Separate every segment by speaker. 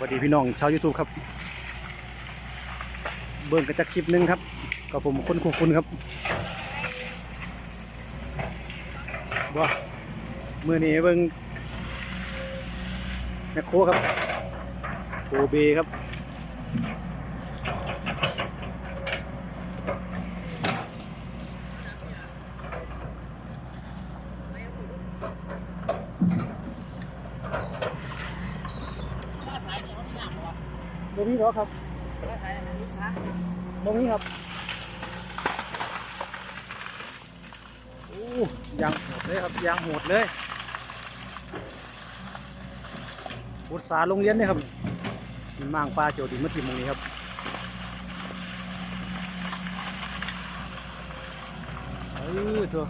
Speaker 1: สวัสดีพี่น้องชาว YouTube ครับ เบิ่งกันจากคลิปหนึงครับกับผมคนคู่คุณครับบ่มือนี้เบิ่งแมคโครครับโอเบครับ ตรงนี้เหรอครับตรงนี้ครับโอ้ยางโหดเลยครับยางโหดเลยบุตรสาโรงเรียนเนี่ยครับมันมางปลาเจียวดินมาทิมตรงนี้ครับเออเถอะ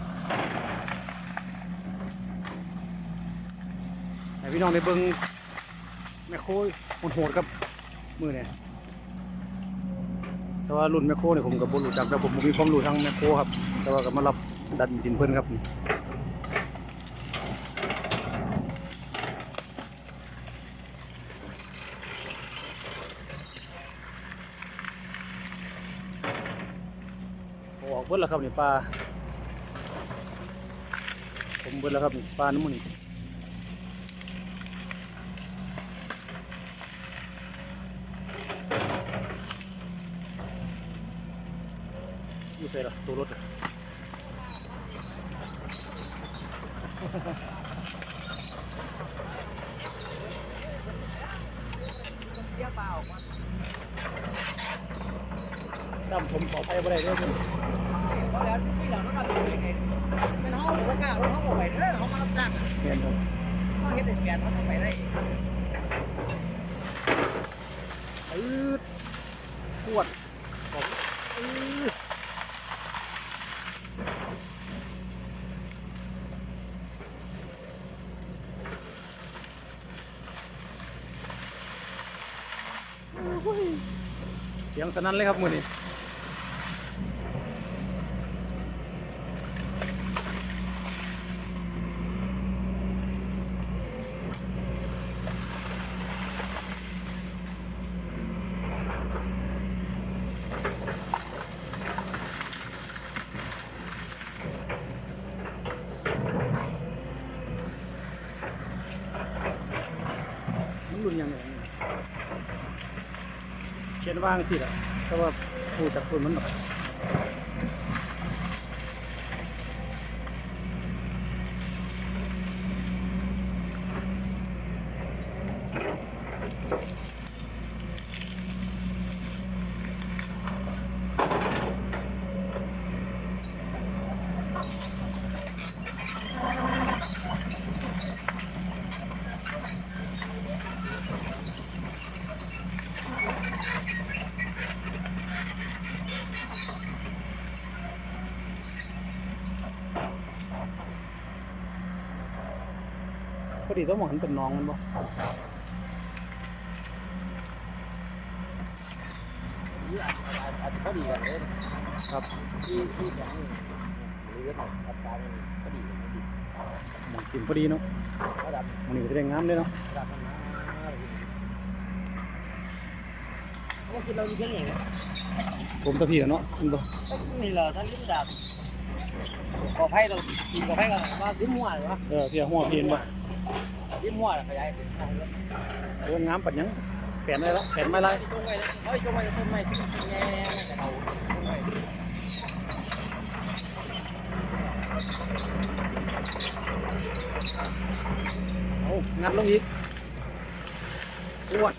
Speaker 1: ให้พี่น้องได้เบิ่งแม่โคยโหดครับ มือเนี่ยแต่ว่ารุ่นแมคโครเนี่ยผมกับบรู้จักแต่ผมมีความรู้ทางแมคโครครับ แต่ว่าก็มารับ ดันดินเพิ่อนครับออกเบิดแล้วครับนี่ปลาผมเบิดแล้วครับนี่ปลาน้ำมันนี่อยู่ใส่ละตัวรถอะ ดำผมขอไปบ่ได้เด้อเด้อ
Speaker 2: เพราะแล้วที่เราต้องทำเองเป็นห้องหรือว่ากล้ารถห้องไปเด้อเขามารับจ้าง
Speaker 1: แม่นครับ
Speaker 2: เขาเฮ็ดเป็นแกนเขาทำไปได้
Speaker 1: อืดปวดบอกอืดเสียงสนั่นเลยครับมือนี้มันรุนยังไงเนี่ยเขียนว่างสิล่ะ แต่ว่าผู้จักคนมันหรอก มองเห็นเป็นน้องมันบ่
Speaker 2: อาจจะก็ดีกันเลย
Speaker 1: ครับ
Speaker 2: ที่ที่แข็งหรือว่าอัตราก็ดีไม่ดี
Speaker 1: มองกินพอดีเนาะ
Speaker 2: ระดับ
Speaker 1: มันนี่ก็จะได้งามเลยเนาะ
Speaker 2: ระดับมันมาเขาคิดเราดีแค่ไหน
Speaker 1: ผมตะเพียเนาะมันบ่
Speaker 2: นี่เหรอท่านลิ้นดาบกอไผ่เรากินกอไผ่กันว่าลิ้นหัวหรือวะ
Speaker 1: เออเพียหัวเพียนบ่
Speaker 2: ลิ้นหัวขยายเป็นทางเลย
Speaker 1: เอองามปัดยังแขนได้แล้วแขนไม่ไร
Speaker 2: จงไว้เฮ้ยจงไว้ต้นไม้ที่แง่แต่เราจงไว้
Speaker 1: เอางัดลงอีกปวด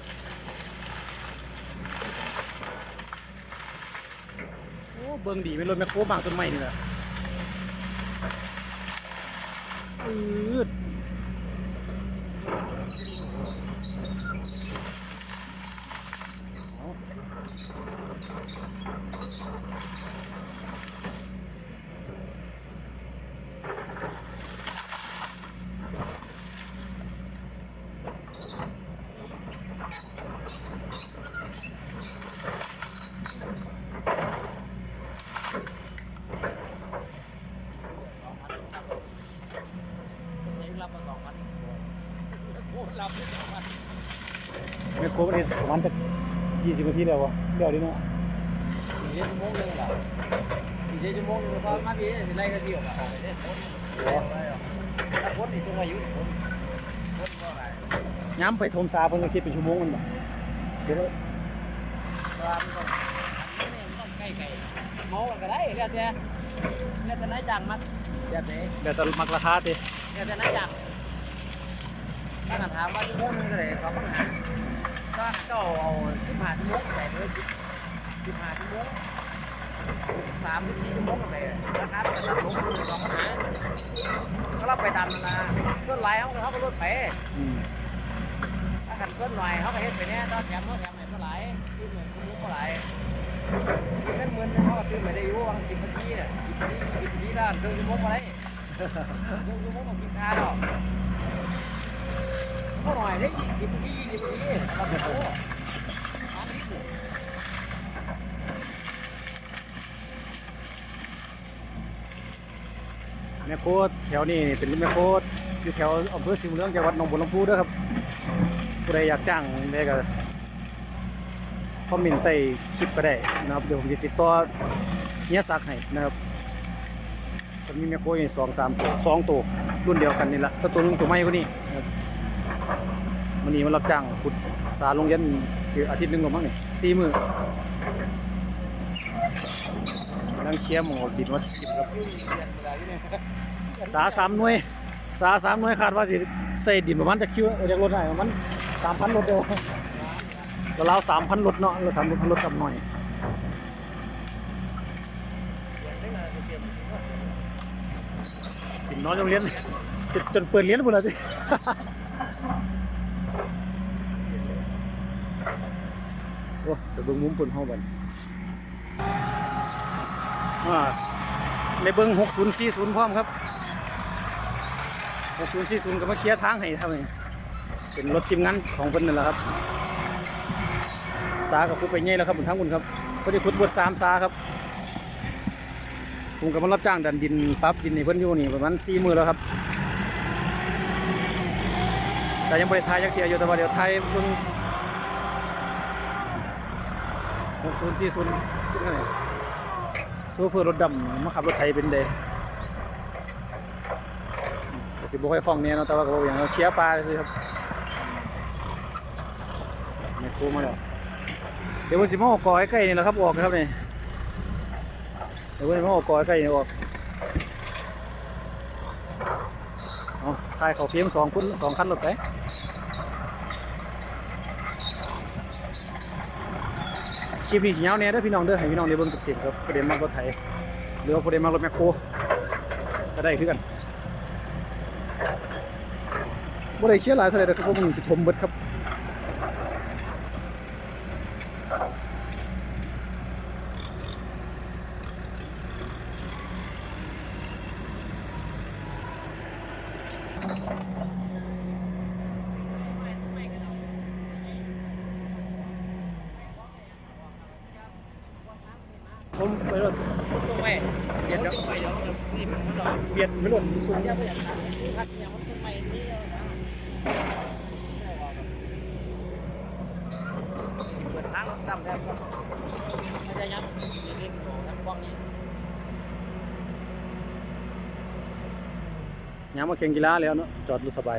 Speaker 1: โอ้เบิ่งดีไม่ลดแมคโครบางต้นไม้นี่แหละ ยี่สิบนาทีแล้ววะเดี๋ยวนี้เนาะ
Speaker 2: สี่ชั่วโมงนึงเหรอสี่ชั่วโมงนึงพอมาพี่ไล่กันที่ออกมาออกไปเด้ถ้าคนนี่ต้องอายุคนคนก็ไร
Speaker 1: ย้ำไปทมซาเพิ่นก็คิดเป็นชั่วโมงมันบ่เดี๋ยว
Speaker 2: ว่ามันต้องอันนี้มันต้องใกล้ไก่เมาก็ได้เรียกแต่เรียกแต่นายจ้างมัดเรียกแต่
Speaker 1: เดี๋ยวจะมักราคาติ
Speaker 2: เรียกแต่นายจ้างถ้าถามว่าชั่วโมงนึงเลยเขาปัญหา ถ้าเจ้าเอาสิบห้าชั่วโมงไปเลยสิบห้าชั่วโมงสามสี่ชั่วโมงไปราคาจะตัดลงคือสองหาเขาเราไปตามนานาส่วนไหลเขาเขาก็ลดไปถ้ากันเพิ่นหน่อยเขาก็เฮ็ดไปเนี่ยตอนแถมเขาแถมให้เท่าไหร่คือเหมือนคุณรู้เท่าไหร่เงินเหมื่นเขาก็ซื้อไม่ได้อยู่วางสิบนาทีเนี่ยสิบนาทีสิบนาทีด้านเดินชั่วโมงอะไรเดินชั่วโมงต้องกินข้าว
Speaker 1: แม่โคแถวนี้เป็นแม่โคอยู่แถวอำเภอสิมเรื่องจังหวัดหนองบัวลำพูด้อครับผู้ใดอยากจ้างได้ก็คอมเมนต์ใต้คลิปก็ได้นะครับเดี๋ยวผมจะติดต่อเฮียศักให้นะครับมันมีแม่โคอยู่สองสามตัวสองตัวรุ่นเดียวกันนี่แหละแต่ตัวหนึงตัวใหม่กว่านี้นะครับ วันนี้มารับจ้างขุดสาลงยันสิอาทิตย์หนึ่งหรือมั้งนี่สี่มือกำลังเคลียร์หมอดินว่ากินครับสาสามหน่วยสาสามหน่วยคาดว่าสิใส่ดินประมาณจะคิวอาจากรถได้ประมาณสามพันรถเดียวก็เราสามพันรถเนาะเราสามพันรถกับหน่อยกินน้อยโรงเรียนจนจนเปิดเรียนหมดแล้วสิ อ้จะเบิ่งมุมเปินห้องบันอ่าในเบิ้ง6040พร้อมครับ6040ก็มาเคลียร์ทางให้ครับนี่เป็นรถทีมงานของเพิ่นนั่นแหละครับ สากับคุดไปเงี้ยแล้วครับบนทางคุณครับพอดีขุดบดสามสาครับผมก็มารับจ้างดันดินปั๊บดินในเพิ่นอยู่นี่ประมาณสี่มือแล้วครับ แต่ยังบริทายยักเทียอยู่แต่ว่าเดี๋ยวไทยเพิ่ง 6040ขึ้นกันเลยโซเฟอร์รถดำมาขับรถไทยเป็นเดย์สิบ่ค่อยคล่องเนี่ยเนาะแต่ว่าก็บ่อย่างเราเคลียร์ปลาเลยครับไม่คูมาแล้วเดี๋ยววันสิมาออกกอใกล้ๆนี่แหละครับออกนะครับนี่เดี๋ยววันสิมาออกกอใกล้ๆนี่ออกเอาทายเขาเพียงสองคุณสองคันรถไป คลิปนี้ยาวเนี่ยเด้อพี่น้องเด้อให้พี่น้องได้เบิ่งติดๆครับประเด็นมากรถไถหรือว่าประเด็นมากรถแมคโครก็ได้คือกันบ่ได้เชื่อหลายเท่าไหร่นะครับผมสิทมเบิดครับผมไปรถ
Speaker 2: ตรงไป
Speaker 1: เบียดครับ
Speaker 2: ไปเดี๋ยวนี่มันหน่อย
Speaker 1: เบียดไม่รถสูง
Speaker 2: อย่าไปอย่างนั้นถ้าอย่างมันตรงไปนี่แล้วนะเปิดทางซ้ำได้ก็ไม่ได้ยับเล่นของทั้งบ้องนี้
Speaker 1: ยามมาแข่งกีฬาแล้วเนาะจอดรถสบาย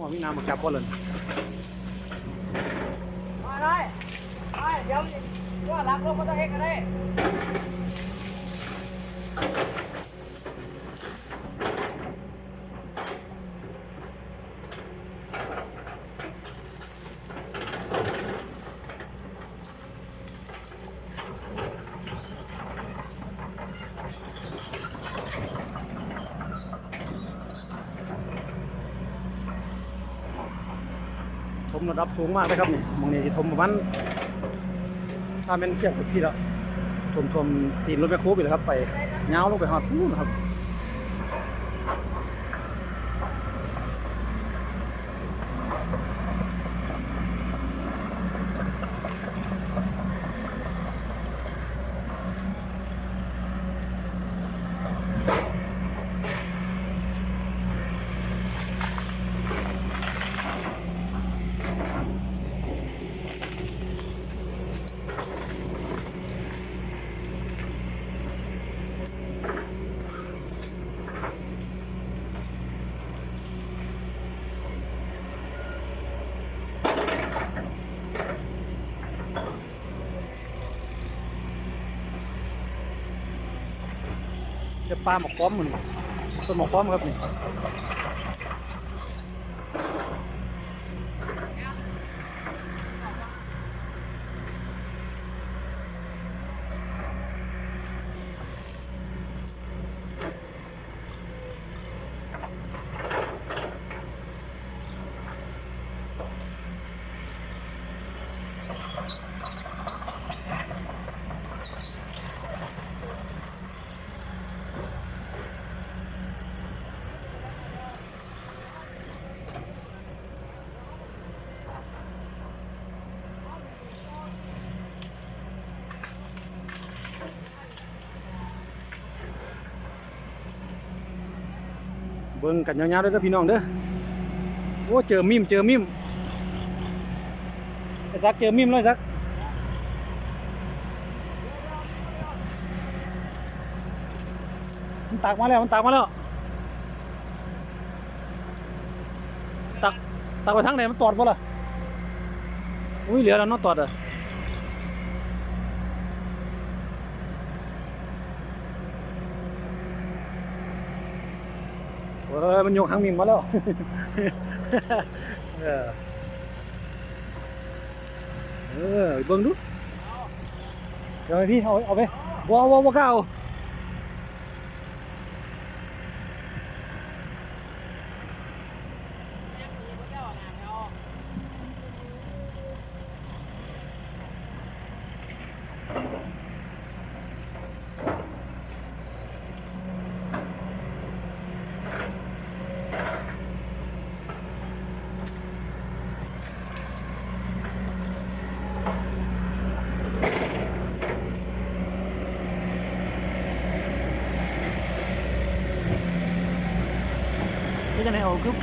Speaker 1: หัวมีน้ำมาจับบ่เลย
Speaker 2: ไปเลยไปเดี๋ยวว่าหลังรถมันจะเฮ็ดกัน
Speaker 1: เลย ดับสูงมากเลยครับนี่มองนี้จะทมประมาณถ้าเป็นเทียบกับพี่แล้วทมทมตีนรถแมคโครไปเลยครับ ไปเงาลงไปหอดพูนครับ จะปลาหมกค้อมเหมือนต้นหมกค้อมครับนี่ เบิ่งกันยาวๆเลยเด้อพี่น้องเด้อโอ้เจอมิมเจอมิมไอ้ซักเจอมิมเลยซักมันตักมาแล้วมันตักมาแล้วตักตักไปทางไหนมันตอดบ่ล่ะอุ้ยเหลือแล้วเนาะตอดอะ เออมันโยกหางมิงมาแล้วเออเออเบิ่งดูเดี๋ยวพี่เอาเอาไปว้าวว้าวก้าวนี่จะไหนเอาคือ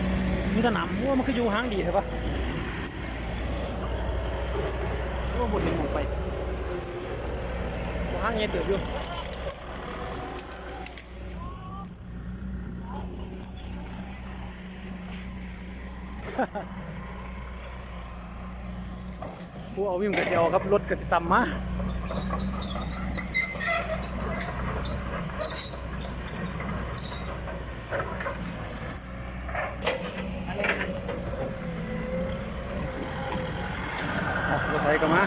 Speaker 1: มีแต่หนำว่ามันคืออยู่หางดีใช่ปะว่าบดหนึ่งออกไปหางเงี้ยเติบอยู่ผู้เอาวิ่งกระเซียวครับรถกระสิต่ำมาอะรถไถก็มา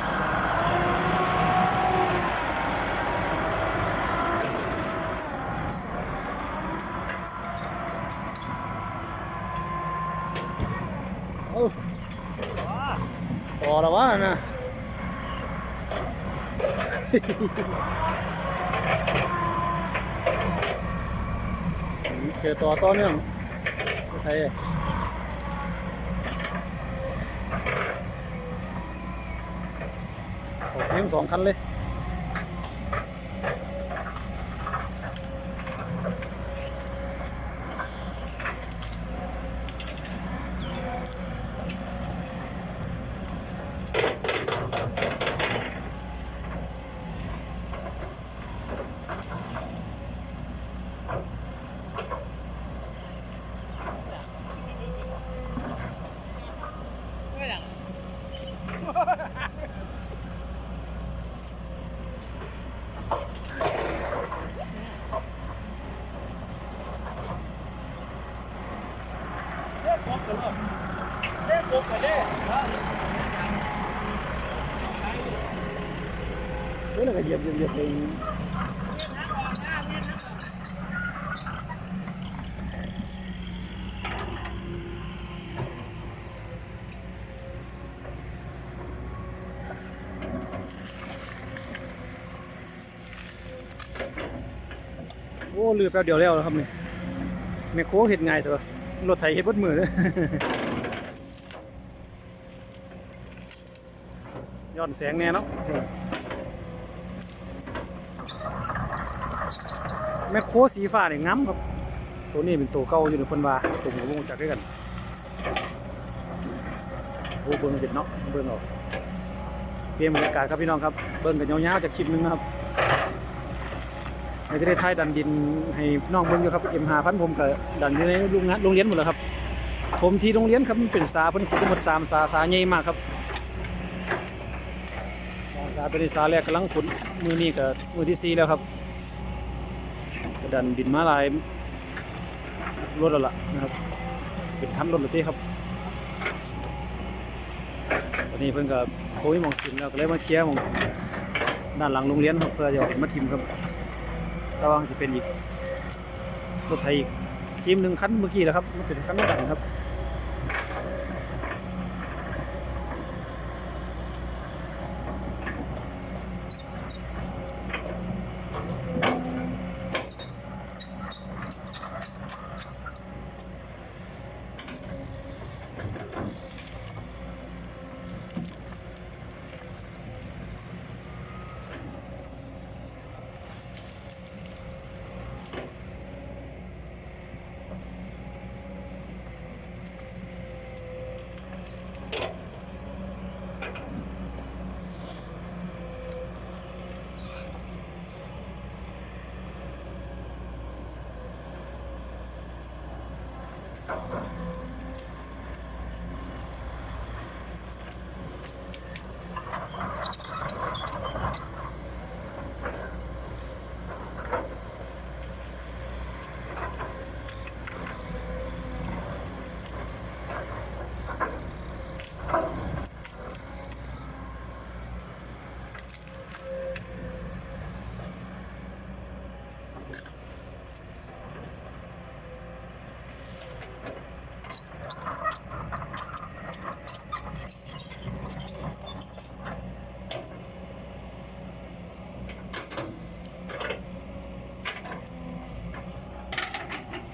Speaker 1: เอ้าพอแล้ววะนะ เจอต่อต่อเนื่องไทยโอ้เพียงสองคันเลย ปเลยนี่เราก็เหยียบเหยียบเหยียบเองโอ้ลือแป๊บเดียวแล้วครับนี่แมคโค้รเห็ดไงเถอะรถไถเห็ดบดมือเลย ย้อนแสงแน่เนาะแม่โค้สีฟ้าเนี่ยงามครับ ตัวนี้เป็นตัวเก่าอยู่ในคนว่าตัวหมูลงจากด้วยกันโอ้เบิ้งเด็ดเนาะเบิ้งออกเปลี่ยนบรรยากาศครับพี่น้องครับ เบิ้งกันยาวๆจากคลิปหนึงนะครับในประเทศไทยดันดินให้น้องเบิ่งอยู่ครับเอ็มหาพันผมก็ดันอยู่ในโรงงานโรงเรียนหมดแล้วครับผมที่โรงเรียนครับมันเป็นสาเพิ่นขุดทั้งหมดสามสาสาใหญ่มากครับ สาเป็นสาแรกกำลังขุดมือนี้ก็มือที่สี่แล้วครับก็ดันดินมาลายรถแล้วล่ะนะครับเป็นคันรถเลยที่ครับตอนนี้เพิ่นก็โค้ยมองทิมแล้วก็เลยมาเคลียร์มองด้านหลังโรงเรียนครับเพื่อจะเอาเห็นมาทิมครับระวังจะเป็นอีกรถไทยอีกทีมหนึ่งคันเมื่อกี้แล้วครับมันเป็นคันรถดันครับ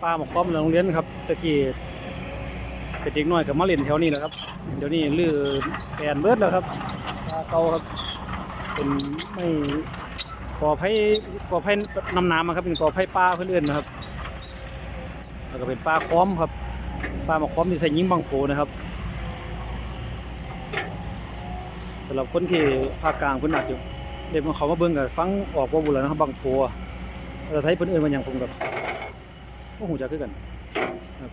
Speaker 1: ป้าหมกค้อมโรงเรียนครับตะกี้เป็นเด็กน้อยกับมาเล่นแถวนี้แหละครับ เดี๋ยวนี้ลือแอนเบิร์ดแล้วครับปลาเก่าครับ เป็นไม่กอไผ่กอไผ่น้ำน้ำอะครับเป็นกอไผ่ปลาเพื่อนเอื่นะครับแล้วก็เป็นปลาค้อมครับปลาหมกค้อมที่ใส่ยิงบังโผนะครับสำหรับคนที่ภาคกลางเพิ่นอาจจะเด็กมาเขามาเบิ่งกับฟังออกว่าบุรนะครับบังโผแต่ไทยเพิ่นเอื่นมาอย่างผมกับ ก็หูจะขึ้นกันครับ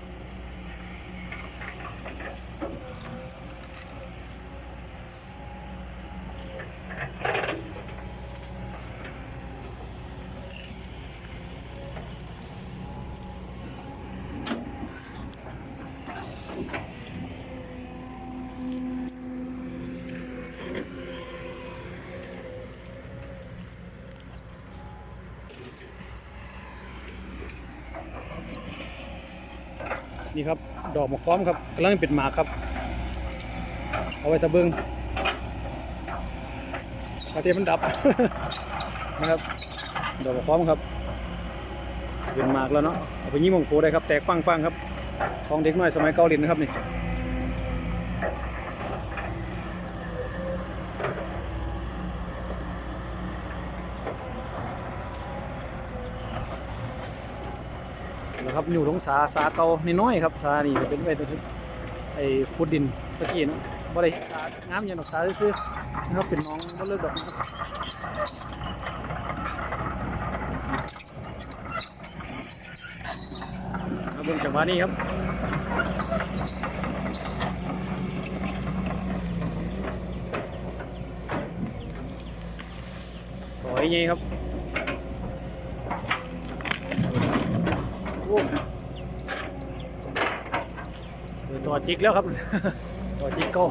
Speaker 1: นี่ครับ ดอกมะค้อมครับกำลังเป็นหมากครับ เอาไว้ตะเบิงอาเทียมมันดับ นะครับ ดอกมะค้อมครับ เป็นหมากแล้วเนาะเอาไปยิ้มมงโคได้ครับ แตกปังๆครับ ของเด็กน้อยสมัยเกาหลีนะครับนี่ นะครับอยู่ตรงสาสาเก่าน้อยๆครับสานี่เป็นไว้ตรงไอ้ขุดดินตะกี้เนาะบ่ได้สางามอย่างดอกสาซื่อนะครับเป็นน้องบ่เลิกดอกนะครับมาเบิ่งจังหวะนี้ครับต่อยไงครับ เดี๋ยวต่อจิกแล้วครับต่อจิกโก้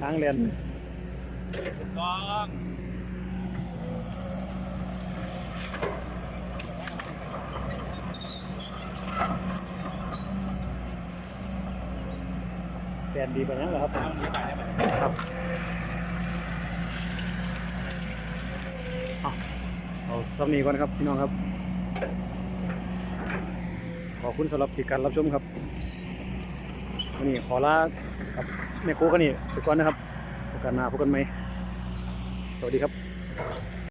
Speaker 1: ทางเรียน
Speaker 2: ถูกต้อง
Speaker 1: เรียนดีกว่านั้นเหรอครับ
Speaker 2: เอาหนีไปได้ไหม
Speaker 1: ครับเอาเอาสำนีก่อนครับพี่น้องครับ ขอบคุณสำหรับที่การรับชมครับ วันนี้ขอลากับแม่โคกันนี่ไปก่อนนะครับโอกาสหน้าพบกันไหม สวัสดีครับ